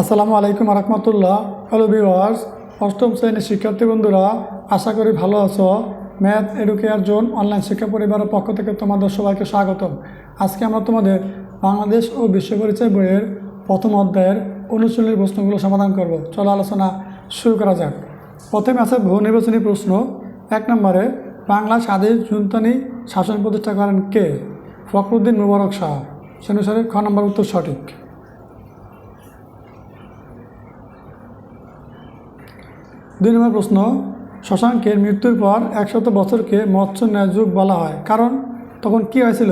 আসসালামু আলাইকুম রহমতুল্লাহ hello viewers অষ্টম শ্রেণির শিক্ষার্থী বন্ধুরা, আশা করি ভালো আছো। ম্যাথ এডুকেয়ার জোন অনলাইন শিক্ষা পরিবারের পক্ষ থেকে তোমাদের সবাইকে স্বাগতম। আজকে আমরা তোমাদের বাংলাদেশ ও বিশ্ব পরিচয় বইয়ের প্রথম অধ্যায়ের অনুশীলনের প্রশ্নগুলো সমাধান করব। চলো আলোচনা শুরু করা যাক। প্রথমে আছে বহু নির্বাচনী প্রশ্ন। এক নম্বরে, বাংলা স্বাধীন সুলতানি শাসন প্রতিষ্ঠা করেন কে? ফখরুদ্দিন মুবারক শাহ। সে অনুসারে খ নম্বর উত্তর সঠিক। দুই নম্বর প্রশ্ন, শশাঙ্কের মৃত্যুর পর একশত বছরকে মৎস্য ন্যায় যুগ বলা হয়। কারণ, তখন কি হয়েছিল?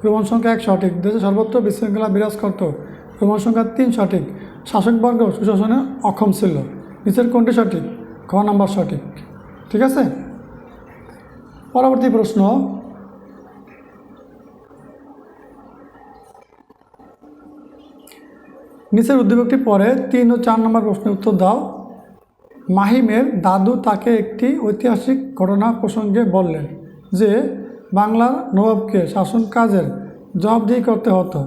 প্রমাণ সংখ্যা এক সঠিক, দেশে সর্বত্র বিশৃঙ্খলা বিরাজ করত। প্রমাণ সংখ্যা তিন সঠিক শাসকবর্গ সুশাসনে অক্ষম ছিল। নিচের কোনটি সঠিক? খ নম্বর সঠিক। ঠিক আছে? পরবর্তী প্রশ্ন, নিচের উদ্দীপকটি পরে তিন ও চার নম্বর প্রশ্নের উত্তর দাও। মাহিমের দাদু তাকে একটি ঐতিহাসিক ঘটনা প্রসঙ্গে বললেন যে, বাংলার নবাবকে শাসন কাজের জবাবদিহি করতে হতো।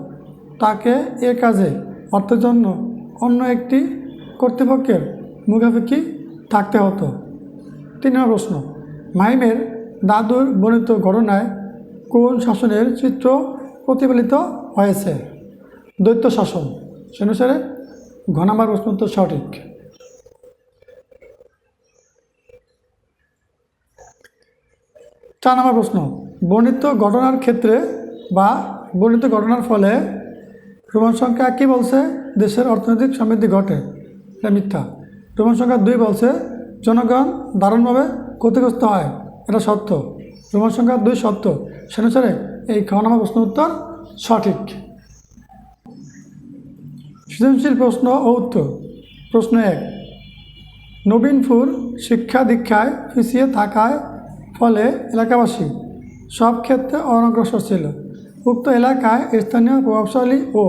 তাকে এ কাজে অর্থের জন্য অন্য একটি কর্তৃপক্ষের মুখাপেক্ষি থাকতে হতো। তিন নম্বর প্রশ্ন, মাহিমের দাদুর বর্ণিত ঘটনায় কোন শাসনের চিত্র প্রতিফলিত হয়েছে? দৈত্য শাসন সে অনুসারে ঘনামার প্রশ্ন উত্তর সঠিক। চার নম্বর প্রশ্ন। বর্ণিত ঘটনার ক্ষেত্রে বা বর্ণিত ঘটনার ফলে প্রমাণ সংখ্যা কী বলছে? দেশের অর্থনৈতিক সমৃদ্ধি ঘটে। এটা মিথ্যা। প্রমাণ সংখ্যা দুই বলছে, জনগণ দারুণভাবে ক্ষতিগ্রস্ত হয়। এটা সত্য। প্রমাণ সংখ্যা দুই সত্য। সে অনুসারে এই খ নম্বর প্রশ্ন উত্তর সঠিক। সৃজনশীল প্রশ্ন ও উত্তর। প্রশ্ন এক, নবীনপুর শিক্ষা দীক্ষায় পিছিয়ে থাকায় ফলে এলাকাবাসী সব ক্ষেত্রে অনগ্রসর ছিল। উক্ত এলাকায় স্থানীয় প্রভাবশালী ও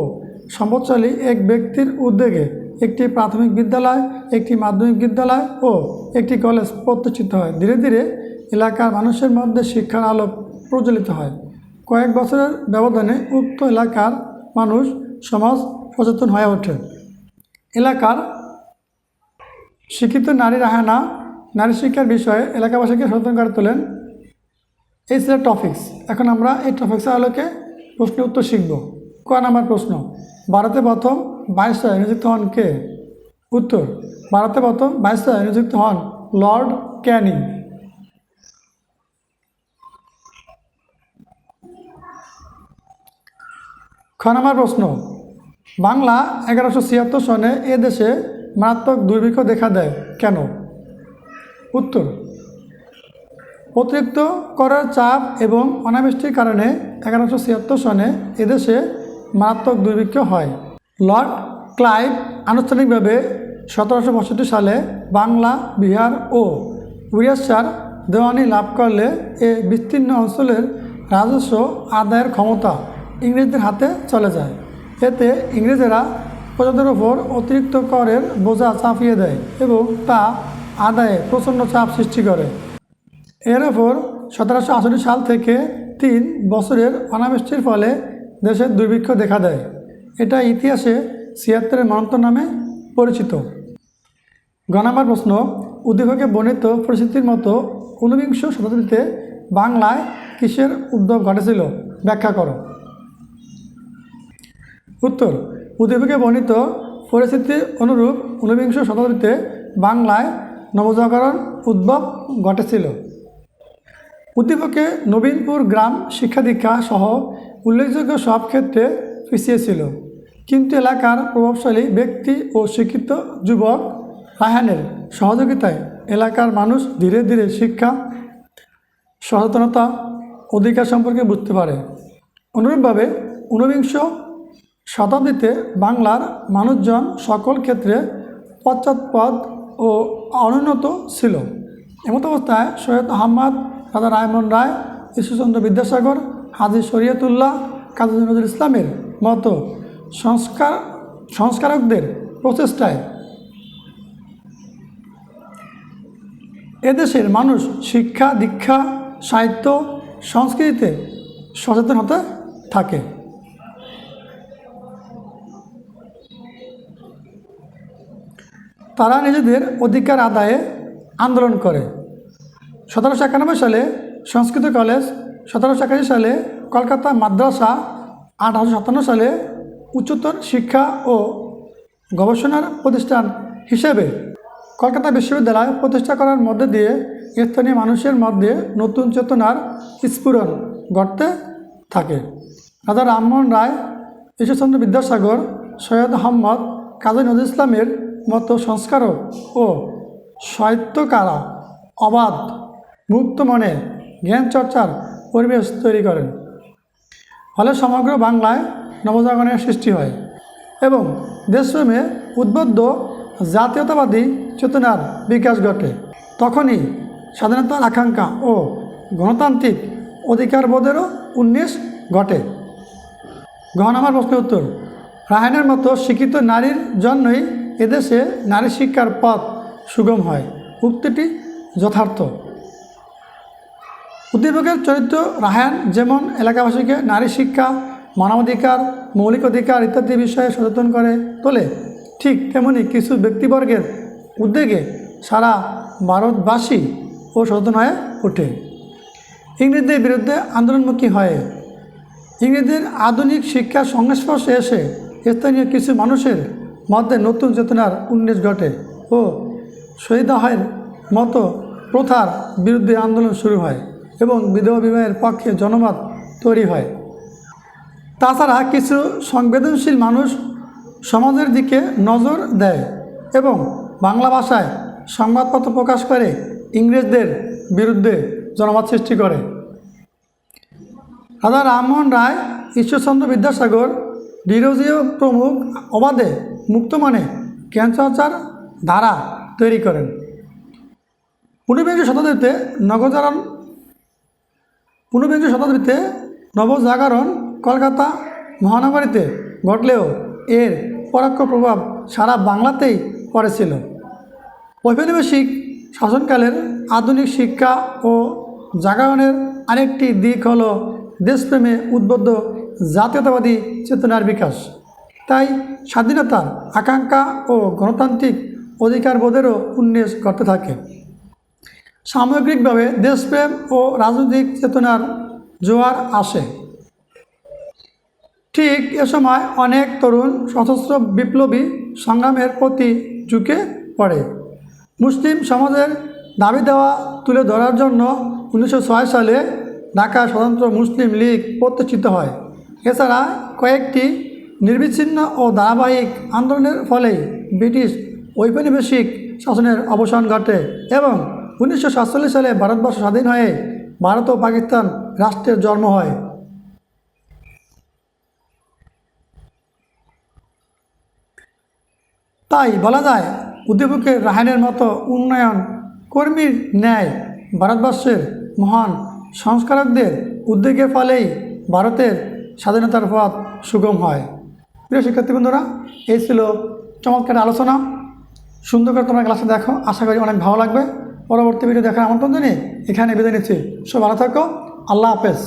সম্পদশালী এক ব্যক্তির উদ্যোগে একটি প্রাথমিক বিদ্যালয়, একটি মাধ্যমিক বিদ্যালয় ও একটি কলেজ প্রতিষ্ঠিত হয়। ধীরে ধীরে এলাকার মানুষের মধ্যে শিক্ষার আলো প্রজ্বলিত হয়। কয়েক বছরের ব্যবধানে উক্ত এলাকার মানুষ সমাজ সচেতন হয়ে ওঠে। এলাকার শিক্ষিত নারী রাহানা নারী শিক্ষার বিষয়ে এলাকাবাসীকে সচেতন করে তোলেন। এই ছিল টপিক্স। এখন আমরা এই টপিক্সের আলোকে প্রশ্নের উত্তর শিখব। ক নাম্বার প্রশ্ন, ভারতে প্রথম বাইশ ভাইসরয় নিযুক্ত হন কে? উত্তর, ভারতে প্রথম বাইশ ভাইসরয় নিযুক্ত হন লর্ড ক্যানিং। খ নম্বর প্রশ্ন, বাংলা এগারোশো ছিয়াত্তর সনে এ দেশে মারাত্মক দুর্ভিক্ষ দেখা দেয়। কেন? উত্তর। অতিরিক্ত করার চাপ এবং অনাবৃষ্টির কারণে এগারোশো ছিয়াত্তর সনে এদেশে মারাত্মক দুর্ভিক্ষ হয়। লর্ড ক্লাইভ আনুষ্ঠানিকভাবে সতেরোশো পঁয়ষট্টি সালে বাংলা, বিহার ও উড়িষ্যার দেওয়ানি লাভ করলে এ বিস্তীর্ণ অঞ্চলের রাজস্ব আদায়ের ক্ষমতা ইংরেজদের হাতে চলে যায়। এতে ইংরেজেরা প্রজাদের ওপর অতিরিক্ত করের বোঝা চাপিয়ে দেয় এবং তা আদায়ে প্রচণ্ড চাপ সৃষ্টি করে। এর ওপর সতেরোশো আষট্টি সাল থেকে তিন বছরের অনাবৃষ্টির ফলে দেশের দুর্ভিক্ষ দেখা দেয়। এটা ইতিহাসে ছিয়াত্তরের মন্ত্র নামে পরিচিত। গণামার প্রশ্ন, উদ্দীপকে বর্ণিত পরিস্থিতির মতো ঊনবিংশ শতাব্দীতে বাংলায় কিসের উদ্যোগ ঘটেছিল? ব্যাখ্যা করো। উত্তর, উদ্দীপকে বর্ণিত পরিস্থিতির অনুরূপ ঊনবিংশ শতাব্দীতে বাংলায় নবজাগরণ উদ্ভব ঘটেছিল। উদ্দীপকে নবীনপুর গ্রাম শিক্ষা দীক্ষা সহ উল্লেখযোগ্য সব ক্ষেত্রে পিছিয়ে ছিল কিন্তু এলাকার প্রভাবশালী ব্যক্তি ও শিক্ষিত যুবক রায়হানের সহযোগিতায় এলাকার মানুষ ধীরে ধীরে শিক্ষা, সচেতনতা, অধিকার সম্পর্কে বুঝতে পারে। অনুরূপভাবে ঊনবিংশ শতাব্দীতে বাংলার মানুষজন সকল ক্ষেত্রে পশ্চাৎপদ ও অনুন্নত ছিল। এমত অবস্থায় সৈয়দ আহমদ, রাজা রায়মন রায় ঈশ্বরচন্দ্র বিদ্যাসাগর, হাজি শরিয়তুল্লাহ, কাজী নজরুল ইসলামের মতো সংস্কার, সংস্কারকদের প্রচেষ্টায় এদেশের মানুষ শিক্ষা, দীক্ষা, সাহিত্য, সংস্কৃতিতে সচেতন হতে থাকে। তারা নিজেদের অধিকার আদায়ে আন্দোলন করে। সতেরোশো একানব্বই সালে সংস্কৃত কলেজ, সতেরোশো একাশি সালে কলকাতা মাদ্রাসা, আঠারোশো সাতান্ন সালে উচ্চতর শিক্ষা ও গবেষণার প্রতিষ্ঠান হিসেবে কলকাতা বিশ্ববিদ্যালয় প্রতিষ্ঠা করার মধ্যে দিয়ে স্থানীয় মানুষের মধ্যে নতুন চেতনার স্ফুরণ ঘটতে থাকে। রাজা রামমোহন রায়, ঈশ্বরচন্দ্র বিদ্যাসাগর, সৈয়দ আহম্মদ কাজী নজরুল ইসলামের মতো সংস্কারক ও সাহিত্যকারা অবাধ মুক্ত মনে জ্ঞান চর্চার পরিবেশ তৈরি করেন। ফলে সমগ্র বাংলায় নবজাগরণের সৃষ্টি হয় এবং দেশপ্রেমে উদ্বুদ্ধ জাতীয়তাবাদী চেতনার বিকাশ ঘটে। তখনই স্বাধীনতার আকাঙ্ক্ষা ও গণতান্ত্রিক অধিকারবোধেরও উন্মেষ ঘটে। গ্রহণ আমার প্রশ্নের উত্তর। রায়নের মতো শিক্ষিত নারীর জন্যই এদেশে নারী শিক্ষার পথ সুগম হয়। উক্তিটি যথার্থ। উদ্দীপকের চরিত্র রাহায়ণ যেমন এলাকাবাসীকে নারী শিক্ষা, মানবাধিকার, মৌলিক অধিকার ইত্যাদি বিষয়ে সচেতন করে তোলে, ঠিক তেমনি কিছু ব্যক্তিবর্গের উদ্যোগে সারা ভারতবাসী ও সচেতন হয়ে ওঠে। ইংরেজদের বিরুদ্ধে আন্দোলনমুখী হয়, ইংরেজদের আধুনিক শিক্ষার সংস্পর্শে এসে স্থানীয় কিছু মানুষের মধ্যে নতুন চেতনার উন্মেষ ঘটে ও শহীদাহের মতো প্রথার বিরুদ্ধে আন্দোলন শুরু হয় এবং বিধবা বিবাহের পক্ষে জনমত তৈরি হয়। তাছাড়া কিছু সংবেদনশীল মানুষ সমাজের দিকে নজর দেয় এবং বাংলা ভাষায় সংবাদপত্র প্রকাশ করে ইংরেজদের বিরুদ্ধে জনমত সৃষ্টি করে। রাজা রামমোহন রায় ঈশ্বরচন্দ্র বিদ্যাসাগর, ডিরোজিও প্রমুখ অবাধে মুক্তমানে জ্ঞানচর্চার ধারা তৈরি করেন। ঊনবিংশ শতাব্দীতে নবজাগরণ ঊনবিংশ শতাব্দীতে নবজাগরণ কলকাতা মহানগরীতে ঘটলেও এর পরোক্ষ প্রভাব সারা বাংলাতেই পড়েছিল। ঔপনিবেশিক শাসনকালের আধুনিক শিক্ষা ও জাগরণের আরেকটি দিক হল দেশপ্রেমে উদ্বুদ্ধ জাতীয়তাবাদী চেতনার বিকাশ। তাই স্বাধীনতার আকাঙ্ক্ষা ও গণতান্ত্রিক অধিকারবোধেরও উন্মেষ ঘটতে থাকে। সামগ্রিকভাবে দেশপ্রেম ও রাজনৈতিক চেতনার জোয়ার আসে। ঠিক এ সময় অনেক তরুণ, সশস্ত্র বিপ্লবী সংগ্রামের প্রতি ঝুঁকে পড়ে। মুসলিম সমাজের দাবি দেওয়া তুলে ধরার জন্য উনিশশো ছয় সালে ঢাকা স্বতন্ত্র মুসলিম লীগ প্রতিষ্ঠিত হয়। এছাড়া কয়েকটি নির্বিচ্ছিন্ন ও ধারাবাহিক আন্দোলনের ফলেই ব্রিটিশ ঔপনিবেশিক শাসনের অবসান ঘটে এবং উনিশশো সাতচল্লিশ সালে ভারতবর্ষ স্বাধীন হয়ে ভারত ও পাকিস্তান রাষ্ট্রের জন্ম হয়। তাই বলা যায়, উদ্দীপকের রাহানের মতো উন্নয়ন কর্মীর ন্যায় ভারতবর্ষের মহান সংস্কারকদের উদ্যোগের ফলেই ভারতের স্বাধীনতার পথ সুগম হয়। প্রিয় শিক্ষার্থী বন্ধুরা, এই ছিল চমৎকার আলোচনা। সুন্দর করে তোমরা ক্লাসে দেখো। আশা করি অনেক ভালো লাগবে। পরবর্তী ভিডিও দেখার আমন্ত্রণ জানিয়ে এখানে বিদায় নিচ্ছি। সব ভালো থাকো। আল্লাহ হাফেজ।